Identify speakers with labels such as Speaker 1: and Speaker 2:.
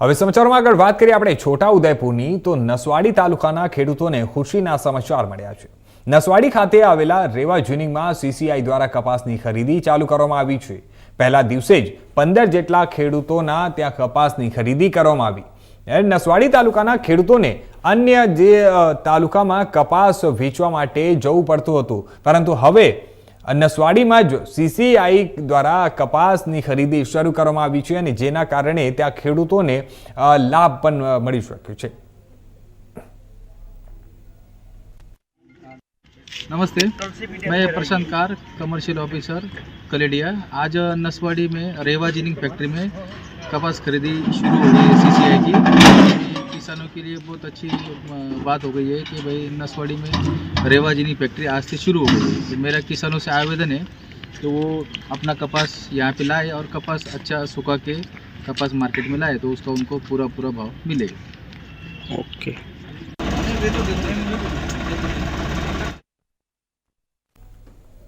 Speaker 1: હવે સમાચારમાં આગળ વાત કરીએ આપણે છોટા ઉદયપુરની તો નસવાડી તાલુકાના ખેડૂતોને ખુશીના સમાચાર મળ્યા છે. નસવાડી ખાતે આવેલા રેવા જુનિંગમાં સીસીઆઈ દ્વારા કપાસની ખરીદી ચાલુ કરવામાં આવી છે. પહેલા દિવસે જ પંદર જેટલા ખેડૂતોના ત્યાં કપાસની ખરીદી કરવામાં આવી. નસવાડી તાલુકાના ખેડૂતોને અન્ય જે તાલુકામાં કપાસ વેચવા માટે જવું પડતું હતું. પરંતુ હવે નસવાડીમાં જ સીસીઆઈ દ્વારા કપાસની ખરીદી શરૂ કરવામાં આવી છે અને જેના કારણે ત્યાં ખેડૂતોને અ, લાભ પણ અ, મળી શક્યો છે
Speaker 2: नमस्ते मैं प्रशांत कार कमर्शियल ऑफिसर कलेडिया आज नसवाड़ी में रेवा जिनिंग फैक्ट्री में कपास खरीदी शुरू हो गई है सीसीआई की ये किसानों के लिए बहुत अच्छी अ, बात हो गई है कि भाई नसवाड़ी में रेवा जीनी फैक्ट्री आज से शुरू हो गई तो मेरा किसानों से आवेदन है कि वो अपना कपास यहाँ पे लाए और कपास अच्छा सुखा के कपास मार्केट में लाए तो उसका उनको पूरा पूरा भाव मिलेगा।
Speaker 3: ओके